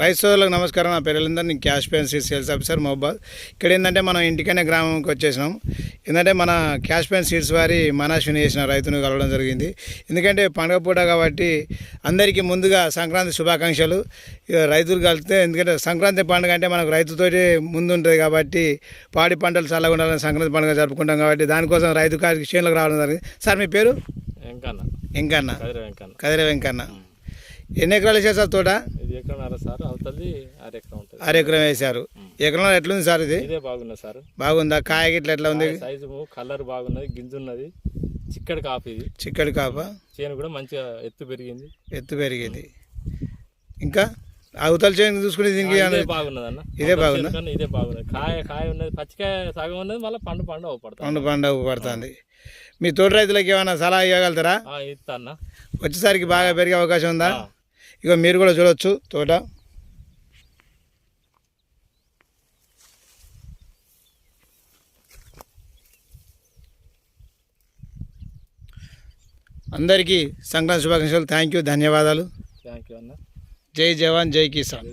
రైతు సోదరులకు నమస్కారం. నా పేరు నేను క్యాష్ పెన్సీ సేల్స్ ఆఫీసర్ మహబాద్ ఇక్కడ ఏంటంటే మనం ఇంటికనే గ్రామంకి వచ్చేసినాం. ఏంటంటే మన క్యాష్ పెన్ సీడ్స్ వారి మనాశ్విని చేసిన రైతును కలవడం జరిగింది. ఎందుకంటే పండుగ పూట కాబట్టి అందరికీ ముందుగా సంక్రాంతి శుభాకాంక్షలు. రైతులు కలిస్తే ఎందుకంటే సంక్రాంతి పండుగ అంటే మనకు రైతుతోటి ముందు ఉంటుంది కాబట్టి పాడి పంటలు చల్లగా ఉండాలని సంక్రాంతి పండుగ జరుపుకుంటాం కాబట్టి దానికోసం రైతు చేనులకు రావడం జరిగింది. సార్ మీ పేరు? వెంకన్న. వెంకన్న. కదిరి వెంకన్న. కదిరే వెంకన్న. ఎన్ని ఎకరాలు సార్ తోట? ఇది ఎకరన్నర సార్ అవుతుంది ఆరు ఎకరం ఉంటుంది. ఆరు ఎకరం వేశారు. ఎకరంలో ఎట్లుంది సార్ ఇది? ఇదే బాగున్నది సార్. బాగుందా? కాయ గిట్ల ఎట్లా ఉంది? సైజు కలర్ బాగున్నది గింజ ఉన్నది. చిక్కడి కాపు ఇది. చిక్కడి కాప? చేను కూడా మంచిగా ఎత్తు పెరిగింది. ఎత్తు పెరిగేది. ఇంకా అవతల చేను చూసుకుని దీనికి ఇదే ఏమన్నా- బాగున్నది అన్న ఇదే బాగుందా? ఇదే బాగున్నది. కాయ కాయ ఉన్నది పచ్చికాయ సగం ఉన్నది మళ్ళీ పండు పండు అవపడతాం పండు పండుగ పడుతుంది మీ తోట రైతులకు ఏమైనా సలహా ఇవ్వగలుగుతారా? ఇస్తా అన్న. వచ్చేసరికి బాగా పెరిగే అవకాశం ఉందా. ఇక మీరు కూడా చూడొచ్చు తోట. అందరికీ సంక్రాంతి శుభాకాంక్షలు. థ్యాంక్ యూ ధన్యవాదాలు. థ్యాంక్ యూ అన్న. జై జవాన్ జై కిసాన్.